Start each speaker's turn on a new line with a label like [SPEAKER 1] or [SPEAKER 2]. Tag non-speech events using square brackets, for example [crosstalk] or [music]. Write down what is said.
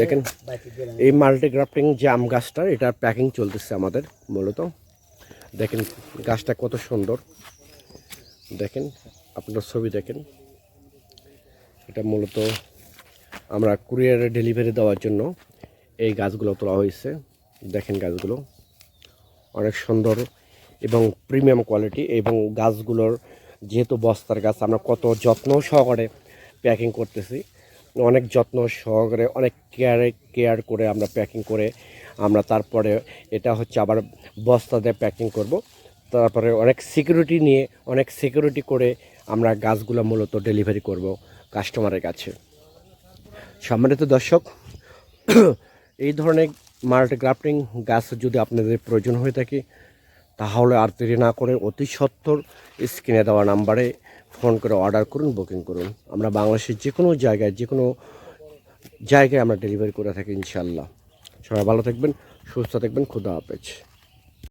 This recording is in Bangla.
[SPEAKER 1] দেখেন এই মাল্টিগ্রাফটিং যে আম গাছটার এটার প্যাকিং চলতেছে আমাদের মূলত। দেখেন গাছটা কত সুন্দর। দেখেন আপনার ছবি দেখেন। এটা মূলত আমরা কুরিয়ারে ডেলিভারি দেওয়ার জন্য এই গাছগুলো তোলা হয়েছে। দেখেন গাছগুলো। অনেক সুন্দর এবং প্রিমিয়াম কোয়ালিটি এবং গাছগুলোর যেহেতু বস্তার গাছ আমরা কত যত্ন সহকারে প্যাকিং করতেছি। অনেক যত্ন সহকারে, অনেক কেয়ারে কেয়ার করে আমরা প্যাকিং করে আমরা তারপরে এটা হচ্ছে আবার বস্তাতে প্যাকিং করব। তারপরে অনেক সিকিউরিটি নিয়ে, অনেক সিকিউরিটি করে আমরা গাছগুলো মূলত ডেলিভারি করব কাস্টমারের কাছে। সম্মানিত দর্শক, [clears throat] এই ধরনের মাল্টিগ্রাফটিং গাছ যদি আপনাদের প্রয়োজন হয়ে থাকে, তাহলে আর দেরি না করে অতি সত্তর স্ক্রিনে দেওয়া নাম্বারে ফোন করে অর্ডার করুন, বুকিং করুন। আমরা বাংলাদেশের যে কোনো জায়গায় যে কোনো জায়গায় আমরা ডেলিভারি করে থাকি ইনশাল্লাহ সবাই ভালো থাকবেন, সুস্থ থাকবেন, খুদা হাফেজ।